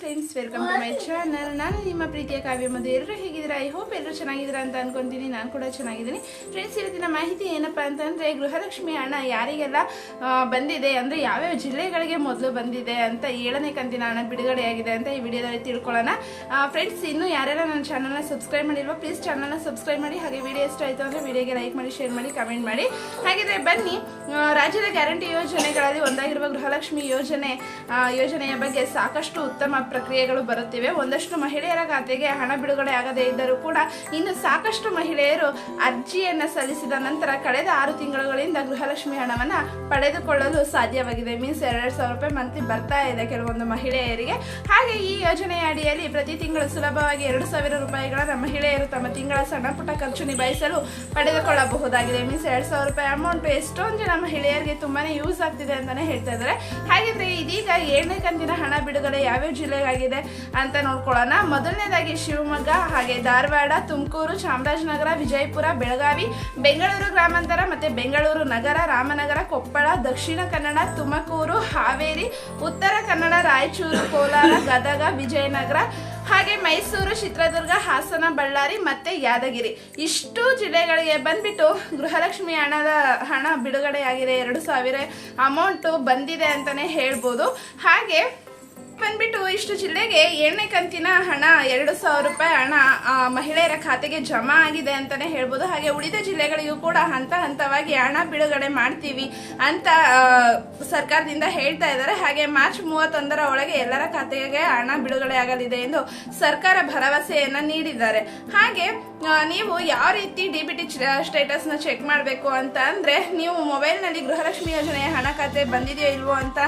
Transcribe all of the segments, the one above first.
Friends welcome to my channel ನಾನು ನಿಮ್ಮ ಪ್ರೀತಿಯ ಕಾವ್ಯ ಮಧು. ಎಲ್ಲರೂ ಹೇಗಿದ್ದೀರಾ? ಐ ಹೋಪ್ ಎಲ್ಲರೂ ಚೆನ್ನಾಗಿದ್ದೀರಾ ಅಂತ ಅನ್ಕೊಂತೀನಿ. ನಾನು ಕೂಡ ಚೆನ್ನಾಗಿದ್ದೀನಿ. ಫ್ರೆಂಡ್ಸ್ ಇವತ್ತಿನ ಮಾಹಿತಿ ಏನಪ್ಪ ಅಂತಂದರೆ ಗೃಹಲಕ್ಷ್ಮಿ ಹಣ ಯಾರಿಗೆಲ್ಲ ಬಂದಿದೆ ಅಂದರೆ ಯಾವ್ಯಾವ ಜಿಲ್ಲೆಗಳಿಗೆ ಮೊದಲು ಬಂದಿದೆ ಅಂತ ಏಳನೇ ಕಂತಿನ ಹಣ ಬಿಡುಗಡೆಯಾಗಿದೆ ಅಂತ ಈ ವಿಡಿಯೋದಲ್ಲಿ ತಿಳ್ಕೊಳ್ಳೋಣ. ಫ್ರೆಂಡ್ಸ್ ಇನ್ನೂ ಯಾರೆಲ್ಲ ನನ್ನ ಚಾನಲ್ನ ಸಬ್ಸ್ಕ್ರೈಬ್ ಮಾಡಿಲ್ವೋ ಪ್ಲೀಸ್ ಚಾನಲ್ನ ಸಬ್ಸ್ಕ್ರೈಬ್ ಮಾಡಿ. ಹಾಗೆ ವಿಡಿಯೋ ಇಷ್ಟ ಆಯಿತು ಅಂದರೆ ವಿಡಿಯೋಗೆ ಲೈಕ್ ಮಾಡಿ ಶೇರ್ ಮಾಡಿ ಕಮೆಂಟ್ ಮಾಡಿ. ಹಾಗಿದ್ರೆ ಬನ್ನಿ ರಾಜ್ಯದ ಗ್ಯಾರಂಟಿ ಯೋಜನೆಗಳಲ್ಲಿ ಒಂದಾಗಿರುವ ಗೃಹಲಕ್ಷ್ಮಿ ಯೋಜನೆ ಯೋಜನೆಯ ಬಗ್ಗೆ ಸಾಕಷ್ಟು ಉತ್ತಮ ಪ್ರಕ್ರಿಯೆಗಳು ಬರುತ್ತಿವೆ. ಒಂದಷ್ಟು ಮಹಿಳೆಯರ ಖಾತೆಗೆ ಹಣ ಬಿಡುಗಡೆ ಆಗದೇ ಇದ್ದರೂ ಕೂಡ ಇನ್ನು ಸಾಕಷ್ಟು ಮಹಿಳೆಯರು ಅರ್ಜಿಯನ್ನ ಸಲ್ಲಿಸಿದ ನಂತರ ಕಳೆದ ಆರು ತಿಂಗಳುಗಳಿಂದ ಗೃಹಲಕ್ಷ್ಮಿ ಹಣವನ್ನ ಪಡೆದುಕೊಳ್ಳಲು ಸಾಧ್ಯವಾಗಿದೆ. ಮೀನ್ಸ್ ಎರಡ್ ಸಾವಿರ ರೂಪಾಯಿ ಮಂತ್ಲಿ ಬರ್ತಾ ಇದೆ ಕೆಲವೊಂದು ಮಹಿಳೆಯರಿಗೆ. ಹಾಗೆ ಈ ಯೋಜನೆಯ ಅಡಿಯಲ್ಲಿ ಪ್ರತಿ ತಿಂಗಳು ಸುಲಭವಾಗಿ ಎರಡು ಸಾವಿರ ರೂಪಾಯಿಗಳನ್ನು ಮಹಿಳೆಯರು ತಮ್ಮ ತಿಂಗಳ ಸಣ್ಣ ಪುಟ್ಟ ಖರ್ಚು ನಿಭಾಯಿಸಲು ಪಡೆದುಕೊಳ್ಳಬಹುದಾಗಿದೆ. ಮೀನ್ಸ್ ಎರಡ್ ಸಾವಿರ ರೂಪಾಯಿ ಅಮೌಂಟ್ ಎಷ್ಟೊಂದು ಜನ ಮಹಿಳೆಯರಿಗೆ ತುಂಬಾನೇ ಯೂಸ್ ಆಗ್ತಿದೆ ಅಂತಾನೆ ಹೇಳ್ತಾ ಇದ್ದಾರೆ. ಹಾಗೆ ಇದೀಗ ಏಳನೇ ಕಂತಿನ ಹಣ ಬಿಡುಗಡೆ ಯಾವ್ಯಾವ ಜಿಲ್ಲೆಗಾಗಿದೆ ಅಂತ ನೋಡ್ಕೊಳ್ಳೋಣ. ಮೊದಲನೇದಾಗಿ ಶಿವಮೊಗ್ಗ, ಹಾಗೆ ಧಾರವಾಡ, ತುಮಕೂರು, ಚಾಮರಾಜನಗರ, ವಿಜಯಪುರ, ಬೆಳಗಾವಿ, ಬೆಂಗಳೂರು ಗ್ರಾಮಾಂತರ ಮತ್ತೆ ಬೆಂಗಳೂರು ನಗರ, ರಾಮನಗರ, ಕೊಪ್ಪಳ, ದಕ್ಷಿಣ ಕನ್ನಡ, ತುಮಕೂರು, ಹಾವೇರಿ, ಉತ್ತರ ಕನ್ನಡ, ರಾಯಚೂರು, ಕೋಲಾರ, ಗದಗ, ವಿಜಯನಗರ, ಹಾಗೆ ಮೈಸೂರು, ಚಿತ್ರದುರ್ಗ, ಹಾಸನ, ಬಳ್ಳಾರಿ ಮತ್ತೆ ಯಾದಗಿರಿ. ಇಷ್ಟು ಜಿಲ್ಲೆಗಳಿಗೆ ಬಂದ್ಬಿಟ್ಟು ಗೃಹಲಕ್ಷ್ಮಿ ಹಣದ ಹಣ ಬಿಡುಗಡೆಯಾಗಿದೆ. ಎರಡು ಸಾವಿರ ಅಮೌಂಟು ಬಂದಿದೆ ಅಂತಲೇ ಹೇಳ್ಬೋದು. ಹಾಗೆ ಬಂದ್ಬಿಟ್ಟು ಇಷ್ಟು ಜಿಲ್ಲೆಗೆ ಏಳನೇ ಕಂತಿನ ಹಣ ಎರಡು ಸಾವಿರ ರೂಪಾಯಿ ಹಣ ಮಹಿಳೆಯರ ಖಾತೆಗೆ ಜಮಾ ಆಗಿದೆ ಅಂತಾನೆ ಹೇಳ್ಬೋದು. ಹಾಗೆ ಉಳಿದ ಜಿಲ್ಲೆಗಳಿಗೂ ಕೂಡ ಹಂತ ಹಂತವಾಗಿ ಹಣ ಬಿಡುಗಡೆ ಮಾಡ್ತೀವಿ ಅಂತ ಸರ್ಕಾರದಿಂದ ಹೇಳ್ತಾ ಇದ್ದಾರೆ. ಹಾಗೆ ಮಾರ್ಚ್ ಮೂವತ್ತೊಂದರ ಒಳಗೆ ಎಲ್ಲರ ಖಾತೆಗೆ ಹಣ ಬಿಡುಗಡೆ ಆಗಲಿದೆ ಎಂದು ಸರ್ಕಾರ ಭರವಸೆಯನ್ನ ನೀಡಿದ್ದಾರೆ. ಹಾಗೆ ನೀವು ಯಾವ ರೀತಿ ಡಿ ಬಿ ಟಿ ಸ್ಟೇಟಸ್ನ ಚೆಕ್ ಮಾಡಬೇಕು ಅಂತ ಅಂದರೆ, ನೀವು ಮೊಬೈಲ್ನಲ್ಲಿ ಗೃಹಲಕ್ಷ್ಮಿ ಯೋಜನೆಯ ಹಣ ಖಾತೆ ಬಂದಿದೆಯೋ ಇಲ್ವೋ ಅಂತ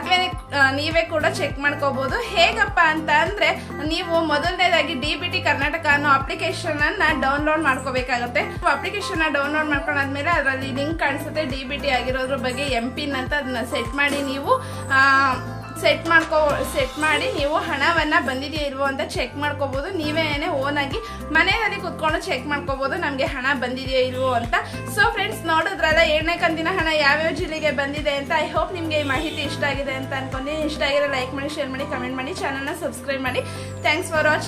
ನೀವೇ ಕೂಡ ಚೆಕ್ ಮಾಡ್ಕೋಬಹುದು ಹೇಗಪ್ಪ ಅಂತ ಅಂದ್ರೆ ನೀವು ಮೊದಲನೇದಾಗಿ ಡಿ ಬಿ ಟಿ ಕರ್ನಾಟಕ ಅನ್ನೋ ಅಪ್ಲಿಕೇಶನ್ ಅನ್ನ ಡೌನ್ಲೋಡ್ ಮಾಡ್ಕೋಬೇಕಾಗತ್ತೆ. ಅಪ್ಲಿಕೇಶನ್ ಡೌನ್ಲೋಡ್ ಮಾಡ್ಕೊಂಡಾದ್ಮೇಲೆ ಅದರಲ್ಲಿ ಲಿಂಕ್ ಕಾಣಿಸುತ್ತೆ. ಡಿ ಬಿ ಟಿ ಆಗಿರೋದ್ರ ಬಗ್ಗೆ ಎಂ ಪಿನ್ ಅಂತ ಅದನ್ನ ಸೆಟ್ ಮಾಡಿ ನೀವು ಆ, ಸೆಟ್ ಮಾಡ್ಕೋ ಸೆಟ್ ಮಾಡಿ ನೀವು ಹಣವನ್ನ ಬಂದಿದೆಯಾ ಇಲ್ವೋ ಅಂತ ಚೆಕ್ ಮಾಡ್ಕೋಬಹುದು ನೀವೇನೆ ಓನ್ ಆಗಿ ಮನೆಯಲ್ಲಿ ಕುತ್ಕೊಂಡು ಚೆಕ್ ಮಾಡ್ಕೋಬಹುದು ನಮಗೆ ಹಣ ಬಂದಿದೆಯಾ ಇಲ್ವೋ ಅಂತ. ಸೊ ಫ್ರೆಂಡ್ಸ್ ನೋಡಿದ್ರಲ್ಲ, ಏಳನೇ ಕಂತಿನ ಹಣ ಯಾವ್ಯಾವ ಜಿಲ್ಲೆಗೆ ಬಂದಿದೆ ಅಂತ. ಐ ಹೋಪ್ ನಿಮಗೆ ಈ ಮಾಹಿತಿ ಇಷ್ಟ ಆಗಿದೆ ಅಂತ ಅನ್ಕೊಂಡಿ. ಇಷ್ಟ ಆಗಿರೋ ಲೈಕ್ ಮಾಡಿ ಶೇರ್ ಮಾಡಿ ಕಮೆಂಟ್ ಮಾಡಿ ಚಾನಲ್ನ ಸಬ್ಸ್ಕ್ರೈಬ್ ಮಾಡಿ. Thanks for watching